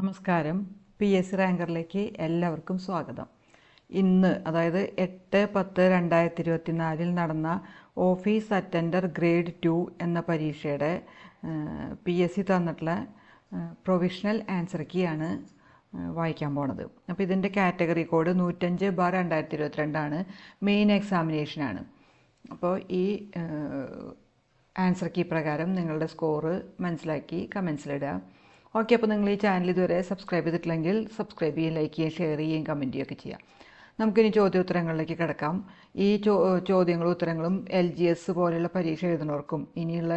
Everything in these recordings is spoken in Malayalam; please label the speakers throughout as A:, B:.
A: നമസ്കാരം. പി എസ് സി റാങ്കറിലേക്ക് എല്ലാവർക്കും സ്വാഗതം. ഇന്ന് അതായത് എട്ട് പത്ത് രണ്ടായിരത്തി ഇരുപത്തി നാലിൽ നടന്ന ഓഫീസ് അറ്റൻഡർ ഗ്രേഡ് ടു എന്ന പരീക്ഷയുടെ പി എസ് സി തന്നിട്ടുള്ള പ്രൊവിഷണൽ ആൻസർ കീയാണ് വായിക്കാൻ പോണത്. അപ്പോൾ ഇതിന്റെ കാറ്റഗറി കോഡ് നൂറ്റഞ്ച് ബാർ രണ്ടായിരത്തി ഇരുപത്തിരണ്ടാണ് മെയിൻ എക്സാമിനേഷനാണ്. അപ്പോൾ ഈ ആൻസർ കീ പ്രകാരം നിങ്ങളുടെ സ്കോറ് മനസ്സിലാക്കി കമൻസിലിടുക. ഓക്കെ അപ്പോൾ നിങ്ങൾ ഈ ചാനൽ ഇതുവരെ സബ്സ്ക്രൈബ് ചെയ്തിട്ടില്ലെങ്കിൽ സബ്സ്ക്രൈബ് ചെയ്യുകയും ലൈക്ക് ചെയ്യുകയും ഷെയർ ചെയ്യുകയും കമന്റ് ചെയ്യുകയൊക്കെ ചെയ്യാം. നമുക്കിനി ചോദ്യോത്തരങ്ങളിലേക്ക് കിടക്കാം. ഈ ചോ ചോദ്യങ്ങളും ഉത്തരങ്ങളും എൽ ജി എസ് പോലെയുള്ള പരീക്ഷ എഴുതുന്നവർക്കും ഇനിയുള്ള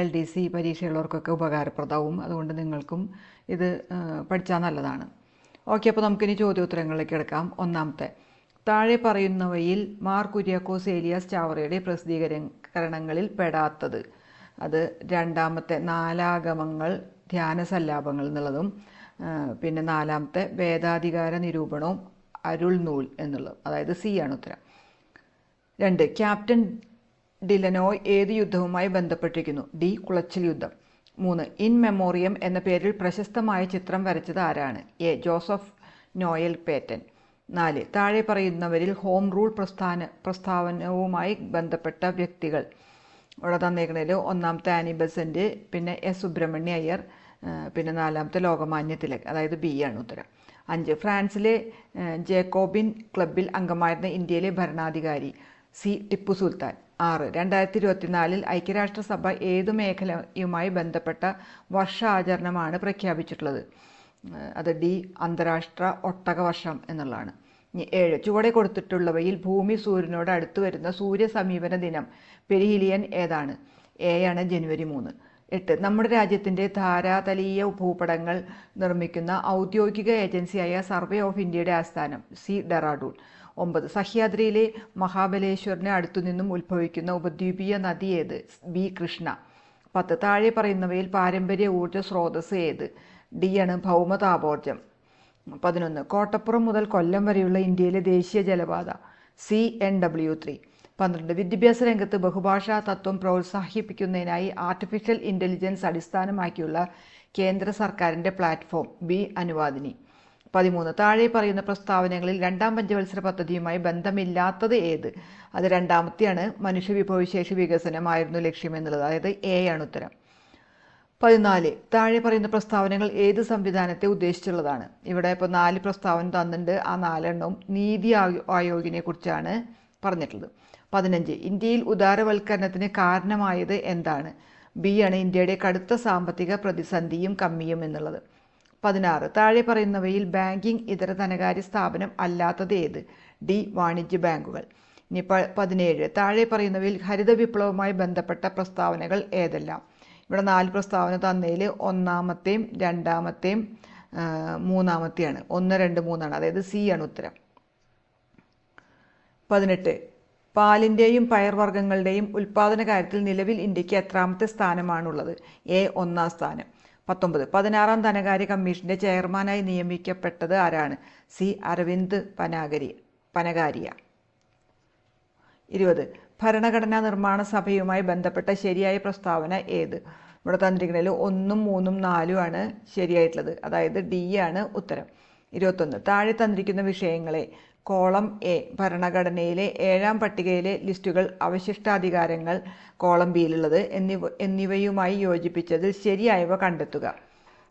A: എൽ ഡി സി പരീക്ഷയുള്ളവർക്കൊക്കെ ഉപകാരപ്രദമാവും അതുകൊണ്ട് നിങ്ങൾക്കും ഇത് പഠിച്ചാൽ നല്ലതാണ്. ഓക്കെ അപ്പോൾ നമുക്കിനി ചോദ്യോത്തരങ്ങളിലേക്ക് കിടക്കാം. ഒന്നാമത്തെ താഴെ പറയുന്നവയിൽ മാർ കുര്യാക്കോസ് ഏലിയാസ് ചാവറയുടെ പ്രസിദ്ധീകരണങ്ങളിൽ പെടാത്തത്. അത് രണ്ടാമത്തെ നാലാഗമങ്ങൾ ധ്യാന സല്ലാപങ്ങൾ എന്നുള്ളതും പിന്നെ നാലാമത്തെ വേദാധികാര നിരൂപണവും അരുൾ നൂൽ എന്നുള്ളത് അതായത് സി ആണ് ഉത്തരം. രണ്ട് ക്യാപ്റ്റൻ ഡിലനോയ് ഏത് യുദ്ധവുമായി ബന്ധപ്പെട്ടിരിക്കുന്നു? ഡി കുളച്ചിൽ യുദ്ധം. മൂന്ന് ഇൻ മെമ്മോറിയം എന്ന പേരിൽ പ്രശസ്തമായ ചിത്രം വരച്ചത് ആരാണ്? A Joseph Noel Paton. നാല് താഴെ പറയുന്നവരിൽ ഹോം റൂൾ പ്രസ്ഥാന പ്രസ്താവനവുമായി ബന്ധപ്പെട്ട വ്യക്തികൾ. ഇവിടെ തന്നേക്കണേൽ ഒന്നാമത്തെ ആനി ബസന്റ് പിന്നെ എസ് സുബ്രഹ്മണ്യ അയ്യർ പിന്നെ നാലാമത്തെ ലോകമാന്യ തിലക് അതായത് ബി ആണ് ഉത്തരം. അഞ്ച് ഫ്രാൻസിലെ ജേക്കോബിൻ ക്ലബിൽ അംഗമായിരുന്ന ഇന്ത്യയിലെ ഭരണാധികാരി സി ടിപ്പു സുൽത്താൻ. ആറ് രണ്ടായിരത്തി ഇരുപത്തിനാലിൽ ഐക്യരാഷ്ട്രസഭ ഏതു മേഖലയുമായി ബന്ധപ്പെട്ട വർഷാചരണമാണ് പ്രഖ്യാപിച്ചിട്ടുള്ളത്? അത് ഡി അന്താരാഷ്ട്ര ഒട്ടക വർഷം എന്നുള്ളതാണ് ഏഴ് ചുവടെ കൊടുത്തിട്ടുള്ളവയിൽ ഭൂമി സൂര്യനോട് അടുത്ത് വരുന്ന സൂര്യ സമീപന ദിനം പെരിഹിലിയൻ ഏതാണ്? എ ആണ് ജനുവരി മൂന്ന്. എട്ട്. നമ്മുടെ രാജ്യത്തിന്റെ ധാരാതലീയ ഭൂപടങ്ങൾ നിർമ്മിക്കുന്ന ഔദ്യോഗിക ഏജൻസിയായ സർവേ ഓഫ് ഇന്ത്യയുടെ ആസ്ഥാനം സി ഡെറാഡൂൺ. ഒമ്പത്. സഹ്യാദ്രിയിലെ മഹാബലേശ്വറിന് അടുത്തുനിന്നും ഉത്ഭവിക്കുന്ന ഉപദ്വീപീയ നദി ഏത്? ബി കൃഷ്ണ. പത്ത്. താഴെ പറയുന്നവയിൽ പാരമ്പര്യ ഊർജ സ്രോതസ് ഏത്? ഡി ആണ് ഭൗമതാപോർജം പതിനൊന്ന്. കോട്ടപ്പുറം മുതൽ കൊല്ലം വരെയുള്ള ഇന്ത്യയിലെ ദേശീയ ജലപാത. C N W three. പന്ത്രണ്ട്. വിദ്യാഭ്യാസ രംഗത്ത് ബഹുഭാഷാ തത്വം പ്രോത്സാഹിപ്പിക്കുന്നതിനായി ആർട്ടിഫിഷ്യൽ ഇന്റലിജൻസ് അടിസ്ഥാനമാക്കിയുള്ള കേന്ദ്ര സർക്കാരിന്റെ പ്ലാറ്റ്ഫോം ബി അനുവാദിനി. പതിമൂന്ന്. താഴെ പറയുന്ന പ്രസ്താവനകളിൽ രണ്ടാം പഞ്ചവത്സര പദ്ധതിയുമായി ബന്ധമില്ലാത്തത് ഏത്? അത് രണ്ടാമത്തെയാണ് മനുഷ്യ വിഭവശേഷി വികസനമായിരുന്നു ലക്ഷ്യമെന്നുള്ളത് അതായത് എ ആണ് ഉത്തരം. പതിനാല്. താഴെ പറയുന്ന പ്രസ്താവനകൾ ഏത് സംവിധാനത്തെ ഉദ്ദേശിച്ചുള്ളതാണ്? ഇവിടെ ഇപ്പോൾ നാല് പ്രസ്താവന തന്നിട്ടുണ്ട്. ആ നാലെണ്ണവും നീതി ആയോഗിനെ കുറിച്ചാണ് പറഞ്ഞിട്ടുള്ളത്. പതിനഞ്ച്. ഇന്ത്യയിൽ ഉദാരവൽക്കരണത്തിന് കാരണമായത് എന്താണ്? ബി ആണ് ഇന്ത്യയുടെ കടുത്ത സാമ്പത്തിക പ്രതിസന്ധിയും കമ്മിയും എന്നുള്ളത്. പതിനാറ്. താഴെ പറയുന്നവയിൽ ബാങ്കിംഗ് ഇതര ധനകാര്യ സ്ഥാപനം അല്ലാത്തത് ഏത്? ഡി വാണിജ്യ ബാങ്കുകൾ. ഇനി പ പതിനേഴ്. താഴെ പറയുന്നവയിൽ ഹരിത വിപ്ലവവുമായി ബന്ധപ്പെട്ട പ്രസ്താവനകൾ ഏതെല്ലാം? ഇവിടെ നാല് പ്രസ്താവന തന്നതിൽ ഒന്നാമത്തെയും രണ്ടാമത്തെയും മൂന്നാമത്തെയാണ്. ഒന്ന് രണ്ട് മൂന്നാണ്. അതായത് സി ആണ് ഉത്തരം. പതിനെട്ട്. പാലിന്റെയും പയർവർഗങ്ങളുടെയും ഉൽപ്പാദന കാര്യത്തിൽ നിലവിൽ ഇന്ത്യയ്ക്ക് എത്രാമത്തെ സ്ഥാനമാണുള്ളത്? എ ഒന്നാം സ്ഥാനം. പത്തൊമ്പത്. പതിനാറാം ധനകാര്യ കമ്മീഷന്റെ ചെയർമാനായി നിയമിക്കപ്പെട്ടത് ആരാണ്? സി അരവിന്ദ് പനാഗരി പനകാരിയ ഇരുപത്. ഭരണഘടനാ നിർമ്മാണ സഭയുമായി ബന്ധപ്പെട്ട ശരിയായ പ്രസ്താവന ഏത്? ഇവിടെ തന്നിരിക്കുന്നതിൽ ഒന്നും മൂന്നും നാലും ആണ് ശരിയായിട്ടുള്ളത്. അതായത് ഡി ആണ് ഉത്തരം. ഇരുപത്തൊന്ന്. താഴെ തന്നിരിക്കുന്ന വിഷയങ്ങളെ കോളം എ ഭരണഘടനയിലെ ഏഴാം പട്ടികയിലെ ലിസ്റ്റുകൾ അവശിഷ്ടാധികാരങ്ങൾ കോളം ബിയിലുള്ളത് എന്നിവ എന്നിവയുമായി യോജിപ്പിച്ചതിൽ ശരിയായവ കണ്ടെത്തുക.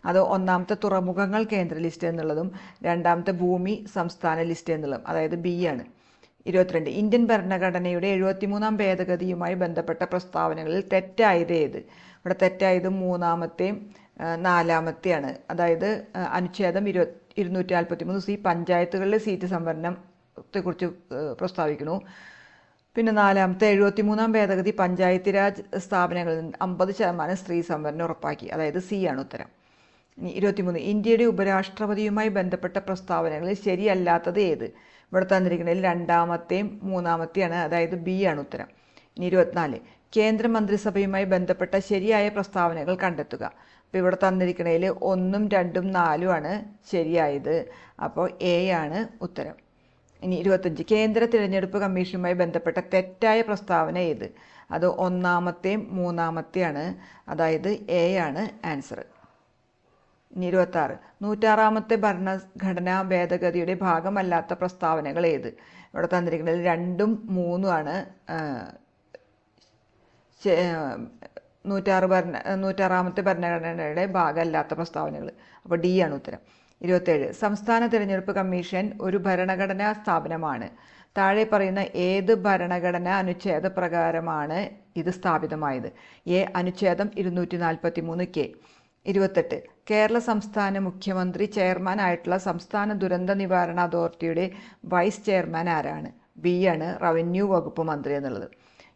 A: അത് ഒന്നാമത്തെ തുറമുഖങ്ങൾ കേന്ദ്ര ലിസ്റ്റ് എന്നുള്ളതും രണ്ടാമത്തെ ഭൂമി സംസ്ഥാന ലിസ്റ്റ് എന്നുള്ളതും അതായത് ബി ആണ്. ഇരുപത്തിരണ്ട് ഇന്ത്യൻ ഭരണഘടനയുടെ എഴുപത്തിമൂന്നാം ഭേദഗതിയുമായി ബന്ധപ്പെട്ട പ്രസ്താവനകളിൽ തെറ്റായത് ഏത്? ഇവിടെ തെറ്റായത് മൂന്നാമത്തെയും നാലാമത്തെയാണ്. അതായത് അനുച്ഛേദം ഇരുപത്തി ഇരുന്നൂറ്റി നാൽപ്പത്തി മൂന്ന് സി പഞ്ചായത്തുകളിലെ സീറ്റ് സംവരണത്തെക്കുറിച്ച് പ്രസ്താവിക്കുന്നു. പിന്നെ നാലാമത്തെ എഴുപത്തി മൂന്നാം ഭേദഗതി പഞ്ചായത്ത് രാജ് സ്ഥാപനങ്ങളിൽ നിന്ന് അമ്പത് ശതമാനം സ്ത്രീ സംവരണം ഉറപ്പാക്കി. അതായത് സി ആണ് ഉത്തരം. ഇനി ഇരുപത്തിമൂന്ന് ഇന്ത്യയുടെ ഉപരാഷ്ട്രപതിയുമായി ബന്ധപ്പെട്ട പ്രസ്താവനകളിൽ ശരിയല്ലാത്തത് ഏത്? ഇവിടെ തന്നിരിക്കുന്നതിൽ രണ്ടാമത്തെയും മൂന്നാമത്തെയാണ് അതായത് ബി ആണ് ഉത്തരം. ഇനി ഇരുപത്തിനാല് കേന്ദ്രമന്ത്രിസഭയുമായി ബന്ധപ്പെട്ട ശരിയായ പ്രസ്താവനകൾ കണ്ടെത്തുക. അപ്പോൾ ഇവിടെ തന്നിരിക്കുന്നതിൽ ഒന്നും രണ്ടും നാലും ആണ് ശരിയായത്. അപ്പോൾ എ ആണ് ഉത്തരം. ഇനി ഇരുപത്തഞ്ച്. കേന്ദ്ര തിരഞ്ഞെടുപ്പ് കമ്മീഷനുമായി ബന്ധപ്പെട്ട തെറ്റായ പ്രസ്താവന ഏത്? അത് ഒന്നാമത്തെയും മൂന്നാമത്തെയാണ്. അതായത് എ ആണ് ആൻസർ ഇനി ഇരുപത്താറ്. നൂറ്റാറാമത്തെ ഭരണഘടനാ ഭേദഗതിയുടെ ഭാഗമല്ലാത്ത പ്രസ്താവനകൾ ഏത്? ഇവിടെ തന്നിരിക്കുന്നത് രണ്ടും മൂന്നുമാണ് നൂറ്റാറ് ഭരണ നൂറ്റാറാമത്തെ ഭരണഘടനയുടെ ഭാഗമല്ലാത്ത പ്രസ്താവനകൾ. അപ്പോൾ ഡി ആണ് ഉത്തരം. ഇരുപത്തേഴ് സംസ്ഥാന തിരഞ്ഞെടുപ്പ് കമ്മീഷൻ ഒരു ഭരണഘടനാ സ്ഥാപനമാണ്. താഴെ പറയുന്ന ഏത് ഭരണഘടനാ അനുച്ഛേദ പ്രകാരമാണ് ഇത് സ്ഥാപിതമായത്? എ അനുച്ഛേദം ഇരുന്നൂറ്റി നാൽപ്പത്തി മൂന്ന് കെ. ഇരുപത്തെട്ട് കേരള സംസ്ഥാന മുഖ്യമന്ത്രി ചെയർമാൻ ആയിട്ടുള്ള സംസ്ഥാന ദുരന്ത നിവാരണ അതോറിറ്റിയുടെ വൈസ് ചെയർമാൻ ആരാണ്? ബി ആണ് റവന്യൂ വകുപ്പ് മന്ത്രി എന്നുള്ളത്.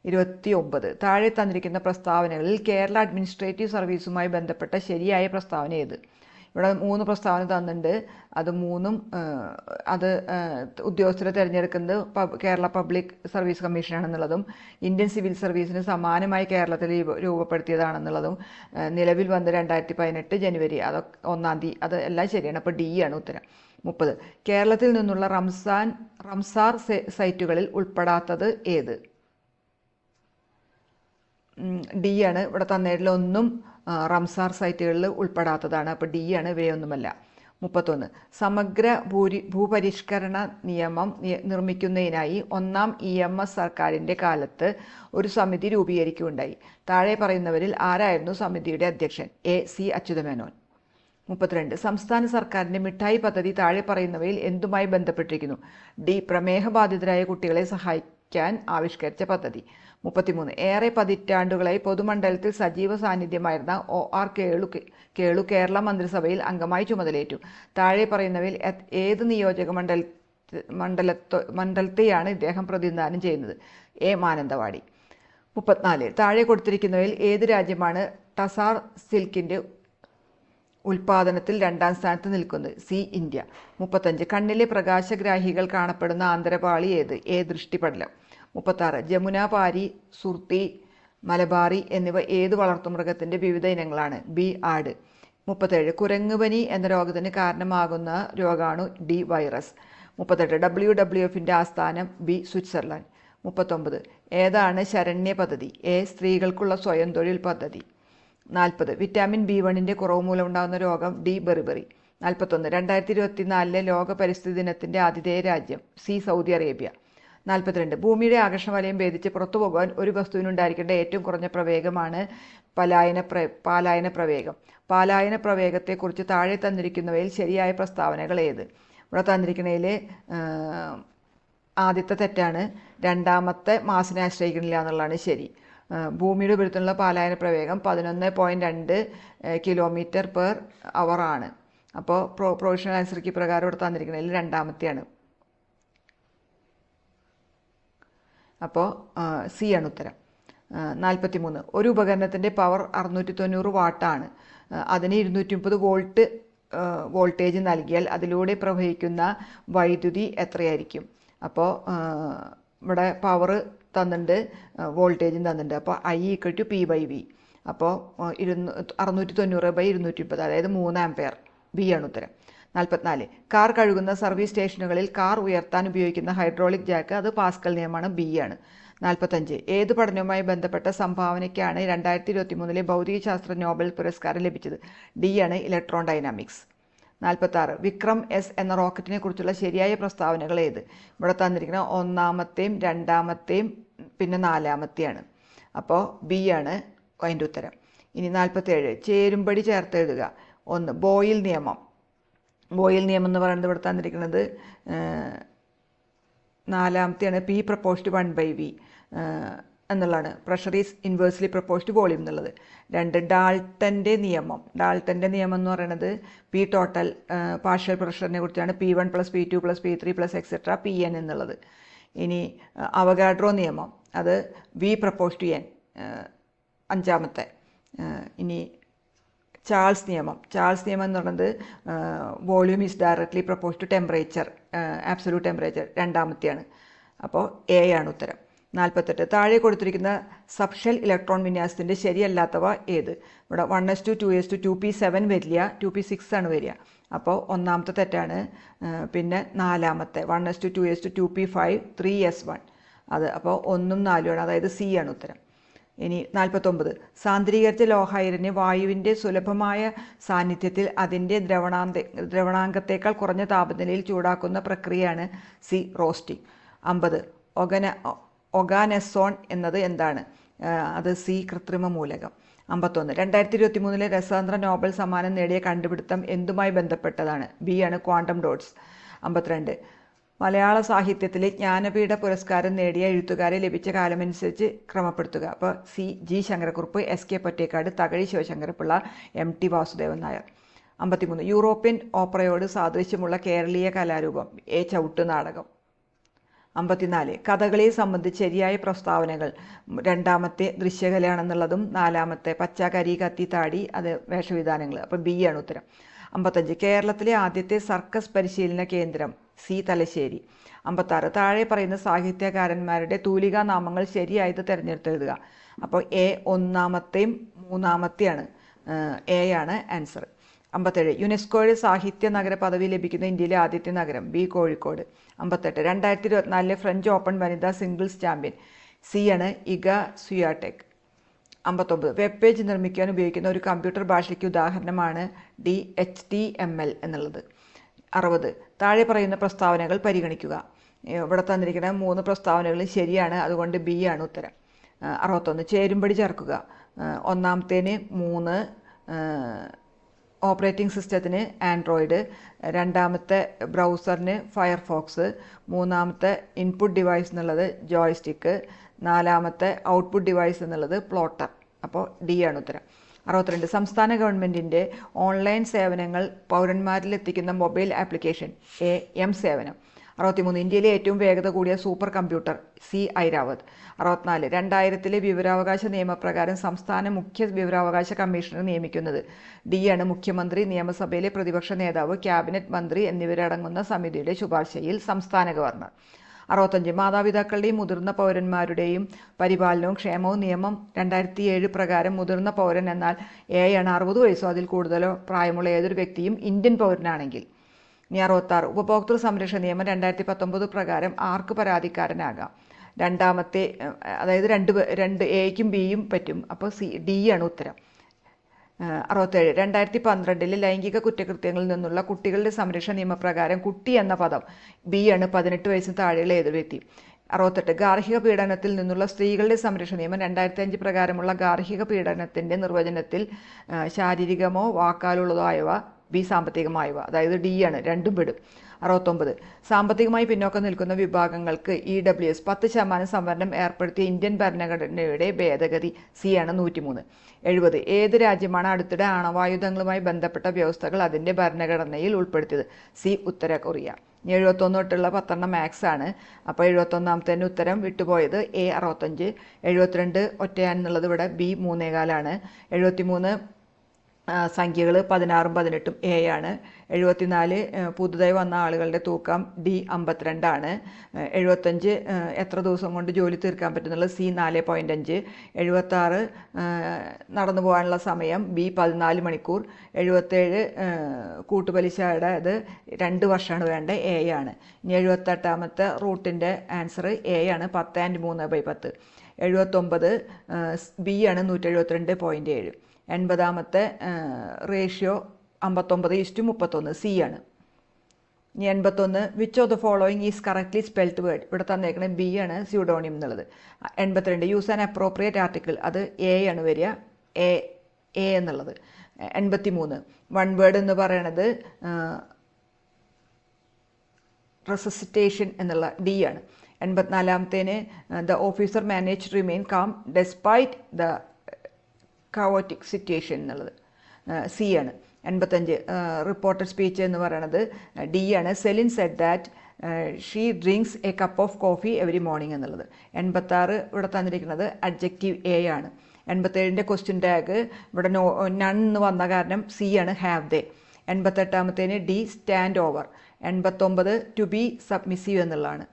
A: ഇരുപത്തി ഒമ്പത് താഴെ തന്നിരിക്കുന്ന പ്രസ്താവനകളിൽ കേരള അഡ്മിനിസ്ട്രേറ്റീവ് സർവീസുമായി ബന്ധപ്പെട്ട ശരിയായ പ്രസ്താവന ഏത്? ഇവിടെ മൂന്ന് പ്രസ്താവന തന്നിട്ടുണ്ട്. അത് മൂന്നും അത് ഉദ്യോഗസ്ഥരെ തിരഞ്ഞെടുക്കുന്നത് കേരള പബ്ലിക് സർവീസ് കമ്മീഷനാണെന്നുള്ളതും ഇന്ത്യൻ സിവിൽ സർവീസിന് സമാനമായി കേരളത്തിൽ രൂപപ്പെടുത്തിയതാണെന്നുള്ളതും നിലവിൽ വന്ന് രണ്ടായിരത്തി പതിനെട്ട് ജനുവരി അതൊക്കെ ഒന്നാം തീയതി അത് എല്ലാം ശരിയാണ്. അപ്പോൾ ഡി ആണ് ഉത്തരം. മുപ്പത്. കേരളത്തിൽ നിന്നുള്ള റംസാൻ റംസാർ സൈറ്റുകളിൽ ഉൾപ്പെടാത്തത് ഏത്? ഡി ആണ് ഇവിടെ തന്നതിൽ ഒന്നും റംസാർ സൈറ്റുകളിൽ ഉൾപ്പെടാത്തതാണ്. അപ്പോൾ ഡി ആണ് ഇവയൊന്നുമല്ല. മുപ്പത്തൊന്ന്. സമഗ്ര ഭൂരി ഭൂപരിഷ്കരണ നിയമം നിർമ്മിക്കുന്നതിനായി ഒന്നാം ഇ എം എസ് സർക്കാരിന്റെ കാലത്ത് ഒരു സമിതി രൂപീകരിക്കുകയുണ്ടായി. താഴെ പറയുന്നവരിൽ ആരായിരുന്നു സമിതിയുടെ അധ്യക്ഷൻ? A C Achutha Menon. മുപ്പത്തിരണ്ട്. സംസ്ഥാന സർക്കാരിന്റെ മിഠായി പദ്ധതി താഴെ പറയുന്നവയിൽ എന്തുമായി ബന്ധപ്പെട്ടിരിക്കുന്നു? ഡി. പ്രമേഹബാധിതരായ കുട്ടികളെ സഹായിക്കാൻ ആവിഷ്കരിച്ച പദ്ധതി. മുപ്പത്തിമൂന്ന്. ഏറെ പതിറ്റാണ്ടുകളായി പൊതുമണ്ഡലത്തിൽ സജീവ സാന്നിധ്യമായിരുന്ന ഒ. ആർ. കേളു കേളു കേരള മന്ത്രിസഭയിൽ അംഗമായി ചുമതലയേറ്റു. താഴെ പറയുന്നവയിൽ ഏത് നിയോജക മണ്ഡല മണ്ഡലത്തോ മണ്ഡലത്തെയാണ് ഇദ്ദേഹം പ്രതിനിധാനം ചെയ്യുന്നത്. എ. മാനന്തവാടി. മുപ്പത്തിനാല്. താഴെ കൊടുത്തിരിക്കുന്നവയിൽ ഏത് രാജ്യമാണ് ടസാർ സിൽക്കിന്റെ ഉൽപാദനത്തിൽ രണ്ടാം സ്ഥാനത്ത് നിൽക്കുന്നത് സി ഇന്ത്യ. മുപ്പത്തഞ്ച് കണ്ണിലെ പ്രകാശഗ്രാഹികൾ കാണപ്പെടുന്ന ആന്തരപാളി ഏത്? എ ദൃഷ്ടിപടലം. മുപ്പത്താറ് ജമുന പാരി സുർത്തി മലബാറി എന്നിവ ഏത് വളർത്തുമൃഗത്തിന്റെ വിവിധ ഇനങ്ങളാണ്? ബി ആട്. മുപ്പത്തേഴ് കുരങ്ങുപനി എന്ന രോഗത്തിന് കാരണമാകുന്ന രോഗാണു ഡി വൈറസ്. മുപ്പത്തെട്ട് ഡബ്ല്യു ഡബ്ല്യു എഫിന്റെ ആസ്ഥാനം ബി സ്വിറ്റ്സർലാൻഡ്. മുപ്പത്തൊമ്പത് ഏതാണ് ശരണ്യ പദ്ധതി എ സ്ത്രീകൾക്കുള്ള സ്വയം തൊഴിൽ പദ്ധതി. നാൽപ്പത് വിറ്റാമിൻ ബി വണ്ണിന്റെ കുറവ് മൂലമുണ്ടാകുന്ന രോഗം ഡി ബെറിബറി. നാൽപ്പത്തൊന്ന് രണ്ടായിരത്തി ഇരുപത്തിനാലിലെ ലോക പരിസ്ഥിതി ദിനത്തിന്റെ ആതിഥേയ രാജ്യം സി സൗദി അറേബ്യ. നാൽപ്പത്തിരണ്ട് ഭൂമിയുടെ ആകർഷണ വലയം ഭേദിച്ച് പുറത്തു പോകാൻ ഒരു വസ്തുവിനുണ്ടായിരിക്കേണ്ട ഏറ്റവും കുറഞ്ഞ പ്രവേഗമാണ് പലായന പ്ര പാലായന പ്രവേഗം. പാലായന പ്രവേഗത്തെക്കുറിച്ച് താഴെ തന്നിരിക്കുന്നവയിൽ ശരിയായ പ്രസ്താവനകൾ ഏത്? ഇവിടെ തന്നിരിക്കുന്നതിൽ ആദ്യത്തെ തെറ്റാണ് രണ്ടാമത്തെ മാസിനെ ആശ്രയിക്കണില്ല എന്നുള്ളതാണ് ശരി. ഭൂമിയുടെ ഉപരിത്തിലുള്ള പാലായന പ്രവേഗം പതിനൊന്ന് പോയിന്റ് രണ്ട് കിലോമീറ്റർ പെർ അവർ ആണ്. അപ്പോൾ പ്രോ പ്രൊവിഷണൽ അനുസരിച്ച് പ്രകാരം ഇവിടെ തന്നിരിക്കുന്നതിൽ രണ്ടാമത്തെയാണ്. അപ്പോൾ സി ആണ് ഉത്തരം. നാൽപ്പത്തി മൂന്ന് ഒരു ഉപകരണത്തിന്റെ പവർ അറുന്നൂറ്റി തൊണ്ണൂറ് വാട്ടാണ് അതിന് ഇരുന്നൂറ്റി മുപ്പത് വോൾട്ട് വോൾട്ടേജ് നൽകിയാൽ അതിലൂടെ പ്രവഹിക്കുന്ന വൈദ്യുതി എത്രയായിരിക്കും? അപ്പോൾ ഇവിടെ പവർ തന്നിട്ടുണ്ട് വോൾട്ടേജും തന്നിട്ടുണ്ട്. അപ്പോൾ I equal to P by V അപ്പോൾ ഇരുന്നൂ അറുന്നൂറ്റി തൊണ്ണൂറ് ബൈ ഇരുന്നൂറ്റി മുപ്പത് അതായത് മൂന്ന് ആംപെയർ. ബി ആണ് ഉത്തരം. നാൽപ്പത്തിനാല് കാർ കഴുകുന്ന സർവീസ് സ്റ്റേഷനുകളിൽ കാർ ഉയർത്താൻ ഉപയോഗിക്കുന്ന ഹൈഡ്രോളിക് ജാക്ക് അത് പാസ്കൽ നിയമമാണ് ബി ആണ്. നാൽപ്പത്തഞ്ച് ഏത് പഠനവുമായി ബന്ധപ്പെട്ട സംഭാവനയ്ക്കാണ് രണ്ടായിരത്തി ഇരുപത്തി മൂന്നിലെ ഭൗതികശാസ്ത്ര നോബൽ പുരസ്കാരം ലഭിച്ചത്? ഡി ആണ് ഇലക്ട്രോൺ ഡൈനാമിക്സ്. നാൽപ്പത്താറ് വിക്രം എസ് എന്ന റോക്കറ്റിനെ കുറിച്ചുള്ള ശരിയായ പ്രസ്താവനകൾ ഏത്? ഇവിടെ തന്നിരിക്കുന്ന ഒന്നാമത്തെയും രണ്ടാമത്തെയും പിന്നെ നാലാമത്തെയാണ്. അപ്പോൾ ബി ആണ് അതിന്റെ ഉത്തരം. ഇനി നാൽപ്പത്തേഴ് ചേരുംപടി ചേർത്ത് എഴുതുക. ഒന്ന് ബോയിൽ നിയമം. ബോയിൽ നിയമം എന്ന് പറയുന്നത് ഇവിടെ തന്നിരിക്കുന്നത് നാലാമത്തെയാണ് P proportional one by V എന്നുള്ളതാണ്. Pressure is inversely proportional volume എന്നുള്ളത്. രണ്ട് ഡാൾട്ടന്റെ നിയമം. ഡാൾട്ടന്റെ നിയമം എന്ന് പറയുന്നത് പി ടോട്ടൽ പാർഷ്യൽ പ്രഷറിനെ കുറിച്ചാണ്. P one plus P two plus P three plus etcetera P N എന്നുള്ളത്. ഇനി അവഗാഡ്രോ നിയമം. അത് വി പ്രപ്പോസ്ഡ് എൻ അഞ്ചാമത്തെ ഇനി ചാൾസ് നിയമം. ചാൾസ് നിയമം എന്ന് പറയുന്നത് volume is directly proportional to temperature absolute temperature രണ്ടാമത്തെയാണ്. അപ്പോൾ എ ആണ് ഉത്തരം. നാൽപ്പത്തെട്ട് താഴെ കൊടുത്തിരിക്കുന്ന സബ്ഷൽ ഇലക്ട്രോൺ വിന്യാസത്തിന്റെ ശരിയല്ലാത്തവ ഏത്? ഇവിടെ one S two two S two two P seven വരില്ല ടു പി സിക്സ് ആണ് വരിക. അപ്പോൾ ഒന്നാമത്തെ തെറ്റാണ് പിന്നെ നാലാമത്തെ. One S two two S two two P five three S one അത് അപ്പോൾ ഒന്നും നാലുമാണ് അതായത് സി ആണ് ഉത്തരം. ഇനി നാൽപ്പത്തൊമ്പത് സാന്ദ്രീകരിച്ച ലോഹൈരന് വായുവിന്റെ സുലഭമായ സാന്നിധ്യത്തിൽ അതിന്റെ ദ്രവണാന്ത ദ്രവണാങ്കത്തേക്കാൾ കുറഞ്ഞ താപനിലയിൽ ചൂടാക്കുന്ന പ്രക്രിയയാണ് സി റോസ്റ്റിംഗ് അമ്പത്. ഒഗന ഒഗാനെസോൺ എന്നത് എന്താണ്? അത് സി കൃത്രിമ മൂലകം അമ്പത്തൊന്ന്. രണ്ടായിരത്തി ഇരുപത്തി മൂന്നിലെ രസതന്ത്ര നോബൽ സമ്മാനം നേടിയ കണ്ടുപിടുത്തം എന്തുമായി ബന്ധപ്പെട്ടതാണ്? ബി ആണ് ക്വാണ്ടം ഡോട്ട്സ്. അമ്പത്തിരണ്ട്. മലയാള സാഹിത്യത്തിലെ ജ്ഞാനപീഠ പുരസ്കാരം നേടിയ എഴുത്തുകാരെ ലഭിച്ച കാലമനുസരിച്ച് ക്രമപ്പെടുത്തുക. അപ്പോൾ C G Sankara Kurup S K Pottekkatt Thakazhi Sivasankara Pillai M T Vasudevan Nair. അമ്പത്തിമൂന്ന്. യൂറോപ്യൻ ഓപ്പറയോട് സാദൃശ്യമുള്ള കേരളീയ കലാരൂപം എ ചവിട്ട് നാടകം. അമ്പത്തിനാല്. കഥകളിയെ സംബന്ധിച്ച് ശരിയായ പ്രസ്താവനകൾ. രണ്ടാമത്തെ ദൃശ്യകലയാണെന്നുള്ളതും നാലാമത്തെ പച്ചക്കരി കരി കത്തി താടി അത് വേഷവിധാനങ്ങൾ. അപ്പം ബി ആണ് ഉത്തരം. അമ്പത്തഞ്ച്. കേരളത്തിലെ ആദ്യത്തെ സർക്കസ് പരിശീലന കേന്ദ്രം സി തലശ്ശേരി. അമ്പത്താറ്. താഴെ പറയുന്ന സാഹിത്യകാരന്മാരുടെ തൂലികാ നാമങ്ങൾ ശരിയായത് തിരഞ്ഞെടുത്തെഴുതുക. അപ്പോൾ എ ഒന്നാമത്തെയും മൂന്നാമത്തെയാണ് എ ആണ് ആൻസർ. അമ്പത്തേഴ്. യുനെസ്കോയുടെ സാഹിത്യ നഗര പദവി ലഭിക്കുന്ന ഇന്ത്യയിലെ ആദ്യത്തെ നഗരം ബി കോഴിക്കോട്. അമ്പത്തെട്ട്. രണ്ടായിരത്തി ഇരുപത്തിനാലിലെ ഫ്രഞ്ച് ഓപ്പൺ വനിതാ സിംഗിൾസ് ചാമ്പ്യൻ സി ആണ് ഇഗ സുയാടെക് അമ്പത്തൊമ്പത്. വെബ് പേജ് നിർമ്മിക്കാൻ ഉപയോഗിക്കുന്ന ഒരു കമ്പ്യൂട്ടർ ഭാഷയ്ക്ക് ഉദാഹരണമാണ് D H T M L എന്നുള്ളത്. അറുപത്. താഴെ പറയുന്ന പ്രസ്താവനകൾ പരിഗണിക്കുക. ഇവിടെ തന്നിരിക്കുന്ന മൂന്ന് പ്രസ്താവനകളും ശരിയാണ് അതുകൊണ്ട് ബി ആണ് ഉത്തരം. അറുപത്തൊന്ന്. ചേരുംപടി ചേർക്കുക. ഒന്നാമത്തേന് മൂന്ന് ഓപ്പറേറ്റിംഗ് സിസ്റ്റത്തിന് ആൻഡ്രോയിഡ് രണ്ടാമത്തെ ബ്രൗസറിന് ഫയർഫോക്സ് മൂന്നാമത്തെ ഇൻപുട്ട് ഡിവൈസ് എന്നുള്ളത് ജോയ്സ്റ്റിക്ക് നാലാമത്തെ ഔട്ട്പുട്ട് ഡിവൈസ് എന്നുള്ളത് പ്ലോട്ടർ. അപ്പോൾ ഡി ആണ് ഉത്തരം. അറുപത്തിരണ്ട് സംസ്ഥാന ഗവൺമെന്റിന്റെ ഓൺലൈൻ സേവനങ്ങൾ പൗരന്മാരിൽ എത്തിക്കുന്ന മൊബൈൽ ആപ്ലിക്കേഷൻ എ എം സേവനം. അറുപത്തിമൂന്ന് ഇന്ത്യയിലെ ഏറ്റവും വേഗത കൂടിയ സൂപ്പർ കമ്പ്യൂട്ടർ സി ഐരാവത് അറുപത്തിനാല് രണ്ടായിരത്തിലെ വിവരാവകാശ നിയമപ്രകാരം സംസ്ഥാന മുഖ്യ വിവരാവകാശ കമ്മീഷണർ നിയമിക്കുന്നത്. ഡി ആണ് മുഖ്യമന്ത്രി നിയമസഭയിലെ പ്രതിപക്ഷ നേതാവ് ക്യാബിനറ്റ് മന്ത്രി എന്നിവരടങ്ങുന്ന സമിതിയുടെ ശുപാർശയിൽ സംസ്ഥാന ഗവർണർ. അറുപത്തഞ്ച് മാതാപിതാക്കളുടെയും മുതിർന്ന പൗരന്മാരുടെയും പരിപാലനവും ക്ഷേമവും നിയമം രണ്ടായിരത്തി ഏഴ് പ്രകാരം മുതിർന്ന പൗരൻ എന്നാൽ ആണ് അറുപത് വയസ്സോ അതിൽ കൂടുതലോ പ്രായമുള്ള ഏതൊരു വ്യക്തിയും ഇന്ത്യൻ പൗരനാണെങ്കിൽ. ഇനി അറുപത്താറ് ഉപഭോക്തൃ സംരക്ഷണ നിയമം രണ്ടായിരത്തി പത്തൊമ്പത് പ്രകാരം ആർക്ക് പരാതിക്കാരനാകാം? രണ്ടാമത്തെ അതായത് രണ്ട് രണ്ട് എയ്ക്കും ബിയും പറ്റും. അപ്പോൾ സി ഡി ആണ് ഉത്തരം. അറുപത്തേഴ്. രണ്ടായിരത്തി പന്ത്രണ്ടിലെ ലൈംഗിക കുറ്റകൃത്യങ്ങളിൽ നിന്നുള്ള കുട്ടികളുടെ സംരക്ഷണ നിയമപ്രകാരം കുട്ടി എന്ന പദം ബി ആണ് പതിനെട്ട് വയസ്സിന് താഴെയുള്ള ഏതൊരു വ്യക്തി? അറുപത്തെട്ട്. ഗാർഹിക പീഡനത്തിൽ നിന്നുള്ള സ്ത്രീകളുടെ സംരക്ഷണ നിയമം രണ്ടായിരത്തി അഞ്ച് പ്രകാരമുള്ള ഗാർഹിക പീഡനത്തിന്റെ നിർവചനത്തിൽ ശാരീരികമോ വാക്കാലുള്ളതോ ആയവ ബി സാമ്പത്തികമായവ അതായത് ഡി ആണ് രണ്ടും പെടും അറുപത്തൊമ്പത് സാമ്പത്തികമായി പിന്നോക്കം നിൽക്കുന്ന വിഭാഗങ്ങൾക്ക് ഇ ഡബ്ല്യു എസ് പത്ത് ശതമാനം സംവരണം ഏർപ്പെടുത്തിയ ഇന്ത്യൻ ഭരണഘടനയുടെ ഭേദഗതി സി ആണ് നൂറ്റിമൂന്ന്. എഴുപത് ഏത് രാജ്യമാണ് അടുത്തിടെ ആണവായുധങ്ങളുമായി ബന്ധപ്പെട്ട വ്യവസ്ഥകൾ അതിന്റെ ഭരണഘടനയിൽ ഉൾപ്പെടുത്തിയത്? സി ഉത്തര കൊറിയ. എഴുപത്തൊന്ന് തൊട്ടുള്ള പത്തെണ്ണം മാത്സ് ആണ്. അപ്പോൾ എഴുപത്തൊന്നാമത്തേന് ഉത്തരം വിട്ടുപോയത് എ അറുപത്തഞ്ച് എഴുപത്തിരണ്ട് ഒറ്റയാൻ എന്നുള്ളത് ഇവിടെ ബി മൂന്നേകാലാണ്. എഴുപത്തിമൂന്ന് സംഖ്യകൾ പതിനാറും പതിനെട്ടും എ ആണ്. എഴുപത്തിനാല് പുതുതായി വന്ന ആളുകളുടെ തൂക്കം ഡി അമ്പത്തിരണ്ടാണ്. എഴുപത്തഞ്ച് എത്ര ദിവസം കൊണ്ട് ജോലി തീർക്കാൻ പറ്റുന്നുള്ള സി നാല് പോയിന്റ് അഞ്ച്. എഴുപത്താറ് നടന്നു പോകാനുള്ള സമയം ബി പതിനാല് മണിക്കൂർ. എഴുപത്തേഴ് കൂട്ടുപലിശ കൂട്ടുപലിശയുടെ അത് രണ്ട് വർഷമാണ് വേണ്ടത് എ ആണ്. ഇനി എഴുപത്തെട്ടാമത്തെ റൂട്ടിന്റെ ആൻസർ എ ആണ് പത്ത് ആൻഡ് മൂന്ന് ബൈ പത്ത്. എഴുപത്തൊമ്പത് ബി ആണ് നൂറ്റി എഴുപത്തിരണ്ട് പോയിന്റ് ഏഴ്. എൺപതാമത്തെ റേഷ്യോ അമ്പത്തൊമ്പത് ഇസ്റ്റു മുപ്പത്തൊന്ന് സി ആണ്. ഇനി എൺപത്തൊന്ന് which of the following is correctly spelt word ഇവിടെ തന്നേക്കണത് ബി ആണ് സ്യൂഡോണിയം എന്നുള്ളത്. എൺപത്തിരണ്ട് യൂസ് ആൻ അപ്രോപ്രിയേറ്റ് ആർട്ടിക്കിൾ അത് എ ആണ് വരിക. എ എ എന്നുള്ളത്. എൺപത്തി മൂന്ന് വൺ വേർഡ് എന്ന് പറയണത് റെസസിറ്റേഷൻ എന്നുള്ള ഡി ആണ്. എൺപത്തിനാലാമത്തേന് the officer manage remain calm despite the chaotic situation എന്നുള്ളത്. സി ആണ്. എൺപത്തഞ്ച് റിപ്പോർട്ടഡ് സ്പീച്ച് എന്ന് പറയണത് ഡി ആണ്. Celine said that she drinks a cup of coffee every morning എന്നുള്ളത്. എൺപത്താറ് ഇവിടെ തന്നിരിക്കുന്നത് അഡ്ജക്റ്റീവ് എ ആണ്. എൺപത്തേഴിന്റെ ക്വസ്റ്റ്യൻ ടാഗ് ഇവിടെ നോ നൺ എന്ന് വന്ന കാരണം സി ആണ് ഹാവ് ദേ എൺപത്തെട്ടാമത്തേന് ഡി സ്റ്റാൻഡ് ഓവർ എൺപത്തൊമ്പത് ടു ബി സബ്മിസീവ് എന്നുള്ളതാണ്.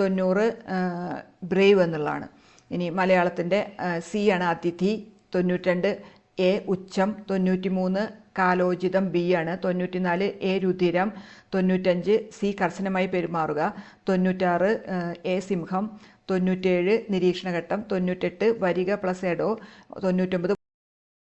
A: തൊണ്ണൂറ് ബ്രേവ് എന്നുള്ളതാണ്. ഇനി മലയാളത്തിന്റെ സി ആണ് അതിഥി തൊണ്ണൂറ്റിരണ്ട് എ ഉച്ചം തൊണ്ണൂറ്റി മൂന്ന് കാലോചിതം ബി ആണ്. തൊണ്ണൂറ്റിനാല് എ രുധിരം തൊണ്ണൂറ്റഞ്ച് സി കർശനമായി പെരുമാറുക. തൊണ്ണൂറ്റാറ് എ സിംഹം. തൊണ്ണൂറ്റേഴ് നിരീക്ഷണഘട്ടം. തൊണ്ണൂറ്റെട്ട് വരിക പ്ലസ് എഡോ തൊണ്ണൂറ്റൊമ്പത്